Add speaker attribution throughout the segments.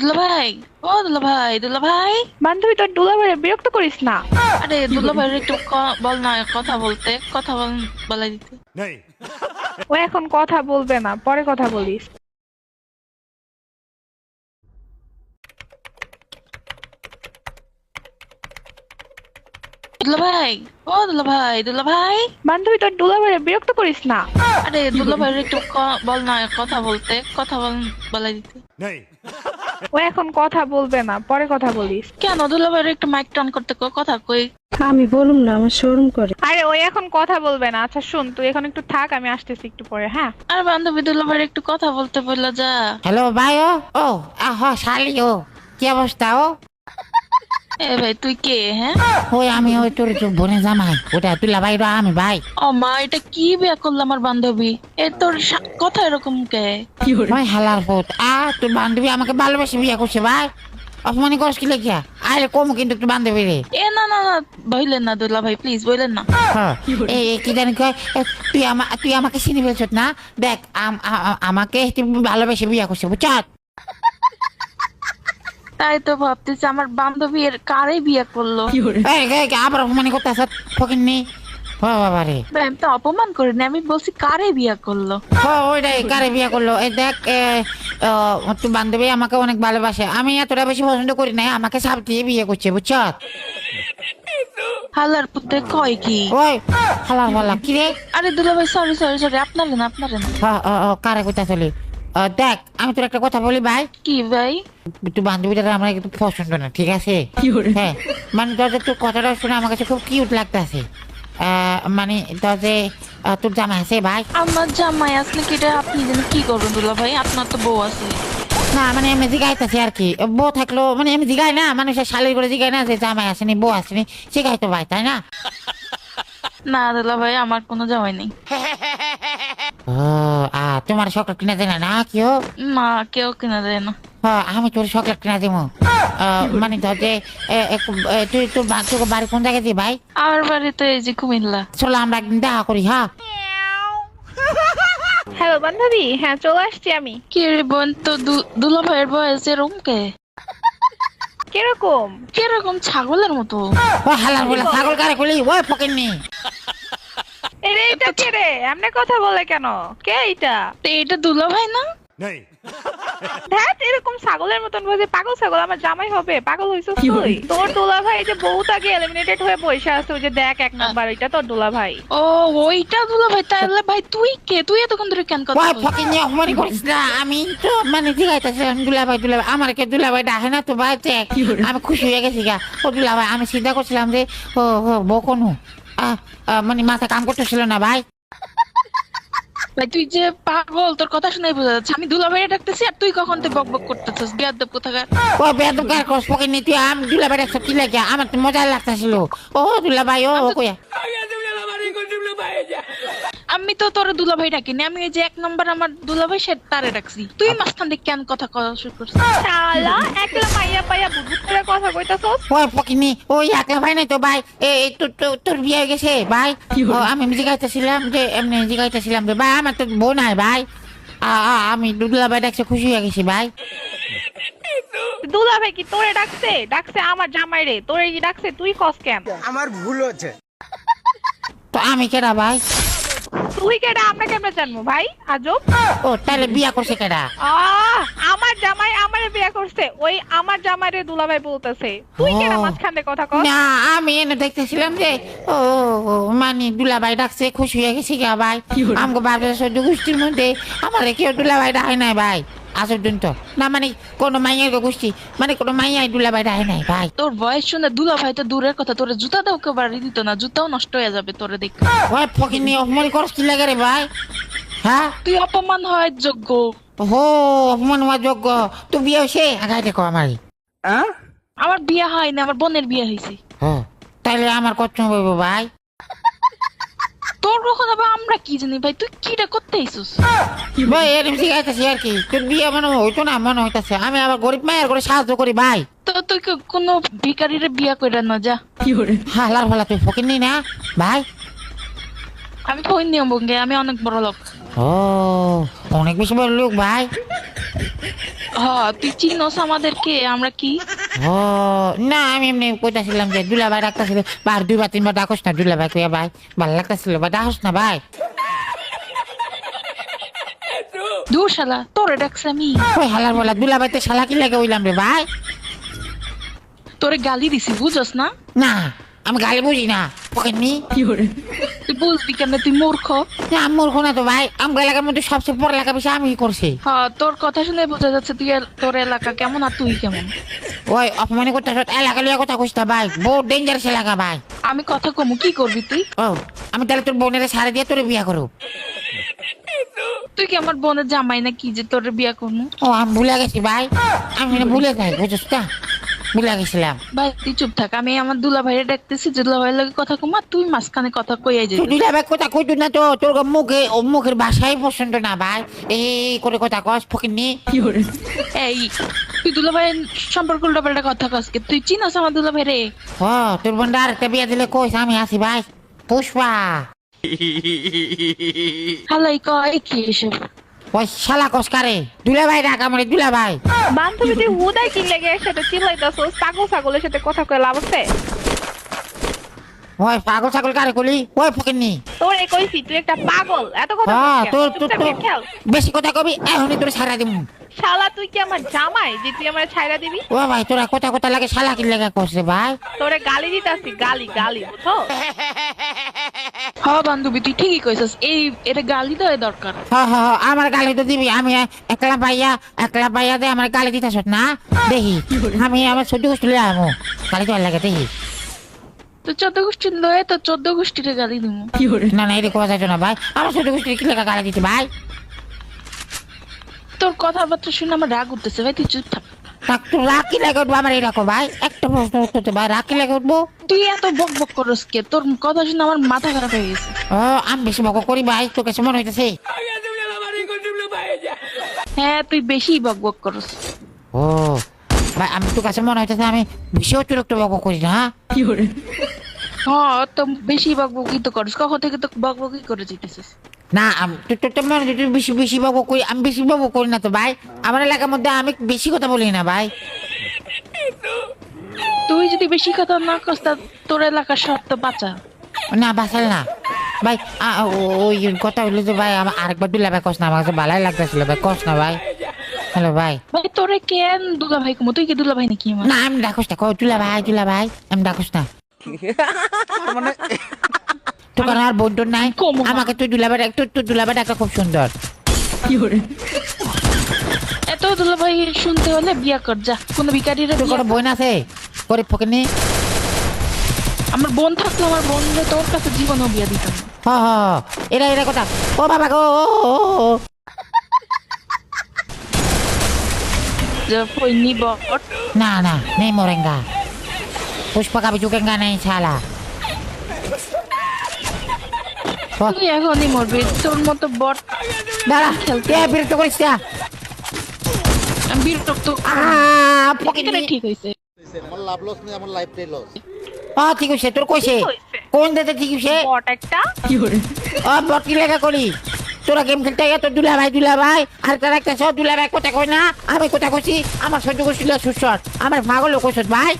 Speaker 1: দুলাভাই ও দুলাভাই দুলাভাই।
Speaker 2: বান্ধবী তোর দুলাভাই বিরক্ত করিস না।
Speaker 1: আরে দুলাভাই একটু বল না কথা বলতে কথা বল দিতে।
Speaker 2: ও এখন কথা বলবে না পরে কথা বলিস।
Speaker 1: দুলাভাই ও দুলাভাই দুলাভাই।
Speaker 2: বান্ধবী তোর দুলাভাই বিরক্ত করিস না।
Speaker 1: আরে দুলাভাই একটু বল না কথা বলতে কথা বল বলাই দিতে।
Speaker 2: ও এখন কথা বলবে না পরে কথা বলিস।
Speaker 1: কেন? দুলাভাই একটু মাইক টান করতে কও, কথা কই।
Speaker 3: আমি বলুম না আমার শোরুম করে।
Speaker 2: আরে ও এখন কথা বলবে না। আচ্ছা শুন তুই এখন একটু থাক আমি আসতেছি একটু পরে হ্যাঁ?
Speaker 1: আর বান্ধবী দুলা ভাই একটু কথা বলতে বললা যা।
Speaker 4: হ্যালো ভাই ও। ও আহ শালি ও। কি অবস্থা ও?
Speaker 1: এ ভাই তুই কে হ্যাঁ?
Speaker 4: ওই আমি ওই তোর যে বোনে জামাই। ওটা তুলা ভাই রা আমি ভাই।
Speaker 1: ও মা এটা কি বিয়া করল আমার বান্ধবী? এ তোর কথা এরকম কে?
Speaker 4: ওই হালার পুত। আ তোর বান্ধবী আমাকে ভালোবেসে বিয়ে করছে ভাই। অপমানি করস কি লেখিয়া আরে কম কিন্তু তোর বান্ধবী রে।
Speaker 1: এ না না না বইলেন না দুলা ভাই প্লিজ বইলেন না।
Speaker 4: হ্যাঁ, এই কি জানি কয় এ, তুই আমা তুই আমাকে চিনি ফেলছ না? দেখ আমাকে তুই ভালোবেসে বিয়ে করছে বুঝছ
Speaker 1: তাই তো ভাবতেছি আমার বান্ধবী এর কারে বিয়ে করল।
Speaker 4: আবার অপমানি করতে আসত ফকির নেই ও বাবা রে।
Speaker 1: ভাই, আমি তো অপমান করিনি আমি বলছি কারে বিয়ে করল?
Speaker 4: ওইটাই কারে বিয়ে করল? এই দেখ তোর বান্ধবী আমাকে অনেক ভালোবাসে। আমি এতটা বেশি পছন্দ করি না আমাকে সাপ দিয়ে বিয়ে করছে বুঝছ?
Speaker 1: হালার পুত্রে কয় কি?
Speaker 4: ওই হালার বলা কি রে?
Speaker 1: আরে দুলা ভাই সরি সরি সরি আপনারে না আপনারে না।
Speaker 4: ও, কারে কোথা চলি দেখ আমি তোর একটা কথা বলি ভাই।
Speaker 1: কি ভাই?
Speaker 4: তুই বান্ধবীটা আমার একটু পছন্দ না ঠিক আছে? হ্যাঁ মানে তোর যে তোর কথাটা শুনে আমার কাছে খুব কিউট লাগতেছে। মানে তোর যে তোর জামা আছে ভাই?
Speaker 1: আমার জামাই আসলে কি এটা আপনি যেন কি করবেন দুলা ভাই? আপনার তো বউ আছে।
Speaker 4: না মানে এমনি জিগাইতেছে আর কি বউ থাকল মানে এমনি জিগায় না মানুষের শালির করে জিগায় না যে জামাই আসেনি বউ আসেনি জিগাই তো ভাই তাই না?
Speaker 1: না দুলা ভাই আমার কোনো জামাই নেই।
Speaker 4: ও আ তোমার চকলেট কিনে দেয় না? না কেউ
Speaker 1: মা কেউ কিনা দেয় না।
Speaker 4: হ্যাঁ আমি তোর চকলেট কিনে দিব মানে ধর যে তুই তোর তোর বাড়ি কোন জায়গায় দি ভাই?
Speaker 1: আমার বাড়ি তো এই যে কুমিল্লা।
Speaker 4: চলো আমরা একদিন দেখা করি হ্যাঁ
Speaker 2: হ্যালো বান্ধবী হ্যাঁ চলে আসছি আমি।
Speaker 1: কি রে বোন তো দু- দুলা ভাইয়ের বয়স এরকম কে?
Speaker 2: কীরকম?
Speaker 1: কীরকম ছাগলের মতো?
Speaker 4: ও হালার বলে ছাগল কারে খুলি? ওই ফকির নি
Speaker 2: এরে এটা কে রে? এমনি কথা বলে কেন? কে এটা
Speaker 1: এটা দুলা ভাই না?
Speaker 2: ধ্যাত এরকম ছাগলের মতন বসে পাগল ছাগল আমার জামাই হবে পাগল হইছো তুই? তোর দোলা ভাই যে বহুত আগে এলিমিনেটেড হয়ে বসে আছে ওই যে দেখ এক নাম্বার ওইটা তোর দোলা ভাই।
Speaker 1: ও ওইটা দুলা ভাই তাহলে ভাই তুই কে? তুই এতক্ষণ ধরে কেন কথা
Speaker 4: ওই
Speaker 1: বলছিস?
Speaker 4: ফকির নি অপমানি করিস না আমি তো মানে জিগাইতেছিলাম দুলাভাই দুলাভাই আমার কে দুলাভাই ডাকে না তো ভাই আমি খুশি হয়ে গেছি গা। ও দুলাভাই আমি চিন্তা করছিলাম যে ও ও বকনু মানে মাথা কাম করতেছিল না ভাই।
Speaker 1: ভাই তুই যে পাগল তোর কথা শুনে বোঝা যাচ্ছে। আমি দুলা বেড়ে ডাকতেছি আর তুই কখন তুই বকবক বক করতেছিস? বেয়াদব কোথাকার?
Speaker 4: ও বেয়াদব কার কস ফকির নি তুই আমি বেড়ে ডাকছ কি লাগে আমার তো মজা লাগতেছিল। ও দুলা ভাই ও কইয়া।
Speaker 1: আমি তো তোর দুলা ভাই ডাকিনি আমি ওই যে এক নম্বর আমার দুলা ভাই সে তারে ডাকছি। তুই মাঝখান দিয়ে কেন কথা কওয়া শুরু করছিস?
Speaker 2: শালা একলা মাইয়া পাইয়া বুদবুদ করে কথা কইতাছস।
Speaker 4: ওই ফকিনি ওই একলা ভাই নাই তো ভাই। এই তোর বিয়ে হয়ে গেছে ভাই। ও, আমি জিগাইতেছিলাম যে এমনি জিগাইতেছিলাম যে ভাই আমার তো বোন নাই ভাই। আ- আ- আমি দুদুলা ভাই ডাকছে খুশি হয়ে গেছি ভাই।
Speaker 2: দুলা ভাই কি তোরে ডাকছে? ডাকছে আমার জামাই রে তোরে কি ডাকছে? তুই কস কেন?
Speaker 5: আমার ভুল হচ্ছে।
Speaker 4: তো আমি কেডা ভাই?
Speaker 2: তুই কেডা? আমরা কেমনে জানব? ভাই আজব।
Speaker 4: ও তাহলে বিয়া করছে কেডা?
Speaker 2: আহ আমার জামাই আমারে বিয়া করছে। ওই আমার জামাইরে দুলাভাই বলতেছে। তুই কেডা মাঝখানে কথা কর
Speaker 4: না আমি এনে দেখতেছিলাম যে ও ও, মানে দুলা ভাই ডাকছে খুশি হয়ে গেছি গা ভাই। আমাকে বাপের সহ্য গোষ্ঠীর মধ্যে আমার কেউ দুলা ভাই ডাকে নাই ভাই। আসর দিন তো না মানে কোনো মাইয়ের গোষ্ঠী মানে কোনো দুলা ভাই ডাকে নাই ভাই।
Speaker 1: তোর বয়স শুনে দুলা ভাই তো দূরের কথা তোর জুতা দাও কেউ বাড়ি দিত না জুতাও নষ্ট হয়ে যাবে তোরে দেখ।
Speaker 4: ওই ফকিনি অপমান করস কি লাগে রে ভাই? হ্যাঁ
Speaker 1: তুই অপমান হয় যোগ্য।
Speaker 4: হো অপমান হওয়ার যোগ্য। তো বিয়ে হয়েছে আগাই দেখো আমারই
Speaker 1: আমার বিয়ে হয় না আমার বোনের বিয়ে হয়েছে
Speaker 4: ও তাহলে আমার কত বলব ভাই?
Speaker 1: তোর কখন হবে আমরা কি জানি ভাই? তুই কিটা করতে আইসুস?
Speaker 4: ভাই শিখাইতেছি আর কি। তোর বিয়ে মনে হইতো না মনে হইতাছে। আমি আবার গরিব মায়ের করে সাহায্য করি ভাই।
Speaker 1: তো তুই কি কোনো ভিকারির বিয়ে করে না যা।
Speaker 4: হালার ফালা তুই ফকিনি না ভাই।
Speaker 1: আমি ফোন নিয়ে বঙ্গে আমি অনেক বড় লোক।
Speaker 4: ও অনেক বেশি বড় লোক ভাই।
Speaker 1: হ তুই চিনস আমাদেরকে আমরা কি?
Speaker 4: ও না আমি এমনি কইতাছিলাম যে দুলাভাই ডাকতেছিল। বার দুইবার তিনবার ডাকস না দুলাভাই কইয়া ভাই ভালো লাগতেছিল বা ডাকস না ভাই।
Speaker 1: দূর শালা তোরে ডাকছে আমি।
Speaker 4: ওই হালার বলা দুলাভাই তো শালা কি লাগে হইলাম রে ভাই।
Speaker 1: তোরে গালি দিছি বুঝস না?
Speaker 4: না আমি গালি বুঝি না পকেটনি
Speaker 1: তুই বুঝবি কেন তুই মূর্খ।
Speaker 4: না আমি মূর্খ না তো ভাই আমার এলাকার মধ্যে সবচেয়ে পড়ালেখা বেশি আমি করছি।
Speaker 1: হ তোর কথা শুনে বোঝা যাচ্ছে তুই তোর এলাকা কেমন আর তুই কেমন।
Speaker 4: ওই অপমানি করতে এলাকা লিয়া কথা কইস না ভাই বহুত ডেঞ্জারাস এলাকা ভাই।
Speaker 1: আমি কথা কমু কি করবি তুই?
Speaker 4: ও আমি তাহলে তোর বোনের সারা দিয়ে তোর বিয়া করব।
Speaker 1: তুই কি আমার বোনের জামাই না কি যে তোর বিয়া করব?
Speaker 4: ও আমি ভুলে গেছি ভাই আমি ভুলে যাই বুঝছিস না ভুলে গেছিলাম।
Speaker 1: ভাই তুই চুপ থাক আমি আমার দুলা ভাইয়ের ডাকতেছি দুলা ভাইয়ের লাগে কথা কমা তুই মাঝখানে কথা কইয়াই যাবি
Speaker 4: তুই দুলা ভাই কথা কইতু না তো তোর মুখে ও মুখের ভাষাই পছন্দ না ভাই। এই করে কথা কস ফকিনি
Speaker 1: এই তুই দুলা ভাই সম্পর্ক উল্টাপাল্টা কথা কাজকে তুই চিনাস আমার দুলা ভাই রে
Speaker 4: হ তোর বোনটা আরেকটা বিয়া দিলে কইস আমি আসি ভাই। পুষ্পা।
Speaker 1: হালাই কয় কি এসব?
Speaker 4: ওই শালা কস কারে? দুলা ভাই ডাক আমার দুলা ভাই
Speaker 2: বান্ধবী তুই হুদাই কি লেগে একসাথে সাথে চিল্লাইতাছস পাগল ছাগলের সাথে কথা কয়ে লাভ আছে?
Speaker 4: ওই পাগল ছাগল কারে কলি? ওই ফকিনি
Speaker 2: তোর এ কইছি তুই একটা পাগল। এত কথা
Speaker 4: হ্যাঁ তোর তোর তোর বেশি কথা কবি এখনই তোর সারা দিম।
Speaker 2: শালা তুই কি আমার জামাই যে তুই আমার ছাইরা দিবি?
Speaker 4: ও ভাই তোরা কথা কথা লাগে শালা কি লাগে কস রে ভাই?
Speaker 2: তোরে গালি দিতাছি গালি গালি বুঝছ?
Speaker 1: হ বান্ধবী তুই ঠিকই কইছস এই এটা গালি দেওয়া দরকার।
Speaker 4: হ হ হ, আমার গালি তো দিবি আমি একলা পাইয়া একলা পাইয়া দে আমার গালি দিতেছ না? দেখি আমি আমার সহ্য গোষ্ঠী আমো গালি তো লাগে দেখি।
Speaker 1: তো চোদ্দ গোষ্ঠীর লয়ে তো চোদ্দ গোষ্ঠীরে গালি দিব
Speaker 4: না না এটা কথা যাচ্ছে না ভাই। আমার সহ্য গোষ্ঠী কি লেখা গালি দিতে ভাই?
Speaker 1: তোর কথাবার্তা শুনে আমার রাগ উঠতেছে ভাই তুই চুপ থাক।
Speaker 4: তাক তো রাখি লাগে উঠবো? আমার এরকম ভাই। একটা প্রশ্ন করতে ভাই রাখি লাগে উঠবো?
Speaker 1: তুই এত বক বক করস কে? তোর কথা শুনে আমার মাথা খারাপ হয়ে গেছে।
Speaker 4: ও আমি বেশি বক করি ভাই তোর কাছে মনে হইতেছে?
Speaker 1: হ্যাঁ তুই বেশি বক বক করস।
Speaker 4: ও ভাই আমি তোর কাছে মনে হইতেছে আমি বেশি অতিরিক্ত বক করি না
Speaker 1: হ্যাঁ? তো বেশি বক বকই তো করস। কখন থেকে তো বক বকই করে যেতেছিস
Speaker 4: না আম- তোর তো মনে তুই বেশি বেশি বক করি আমি বেশি বক করি না তো ভাই। আমার এলাকার মধ্যে আমি বেশি কথা বলি না ভাই।
Speaker 1: তুই যদি বেশি কথা না কস তা তোর এলাকার শর্ত বাঁচা।
Speaker 4: না বাসাল না। ভাই ও- ওই কথা হইল যে ভাই আমার আরেকবার দুলা ভাই কস না আমার কাছে ভালাই লাগতেছিল ভাই কস না ভাই। হ্যালো ভাই।
Speaker 1: ভাই তোরে কেন দুলা ভাই কমো? তুই কি দুলা ভাই নাকি আমার?
Speaker 4: না আমি ডাকস না কই দুলা ভাই দুলা ভাই আমি ডাকস না। তোর কারণ আর বোন টোন নাই আমাকে তুই দুলাভাই ডাক তোর তোর দুলাভাই ডাকা খুব সুন্দর।
Speaker 1: এত দুলা ভাই শুনতে হলে বিয়া কর যা। কোনো ভিকারিরা
Speaker 4: তোর কোনো বোন আছে? করে ফকিনি
Speaker 1: আমার বোন থাকলে আমার বোন তোর কাছে জীবনও বিয়া দিতাম। না।
Speaker 4: হ হ। এরা এরা কথা। ও বাবা গো
Speaker 1: ফইনি বট
Speaker 4: না না নেই মোরেঙ্গা। পুষ্পা কাবি চুকেঙ্গা নেই শালা।
Speaker 1: তুই এখনই মরবি তোর মতো বট
Speaker 4: দাঁড়া
Speaker 1: খেলতে।
Speaker 4: বিরক্ত করিস না।
Speaker 1: আমি বিরক্ত।
Speaker 4: আ,
Speaker 1: ঠিক হয়েছে
Speaker 6: আমার লাভ লস নেই আমার লাইফটাই লস
Speaker 4: ও ঠিক আছে তোর কইছে? কোন দেতে ঠিক আছে
Speaker 2: বট একটা।
Speaker 4: ও বটি লেখা করি? তোরা গেম খেলতে তোর দুলা ভাই দুলা ভাই আর তার একটা সব দুলা ভাই কোথায় কই না আমি কোথায় কইছি আমার সহ্য করছিল সুসর আমার পাগল কইছ ভাই।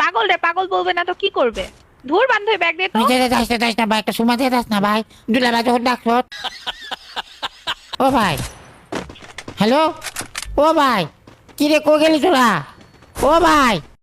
Speaker 2: পাগল রে পাগল বলবে না তো কি করবে? ধুর বান্ধবী ব্যাগ দে তো।
Speaker 4: নিচে যাস না যাস না ভাই একটা সুমা দিয়ে যাস না ভাই। দুলা ভাই যখন ডাকছ ও ভাই। হ্যালো? ও ভাই। কি রে কো গেলি তোরা? ও ভাই।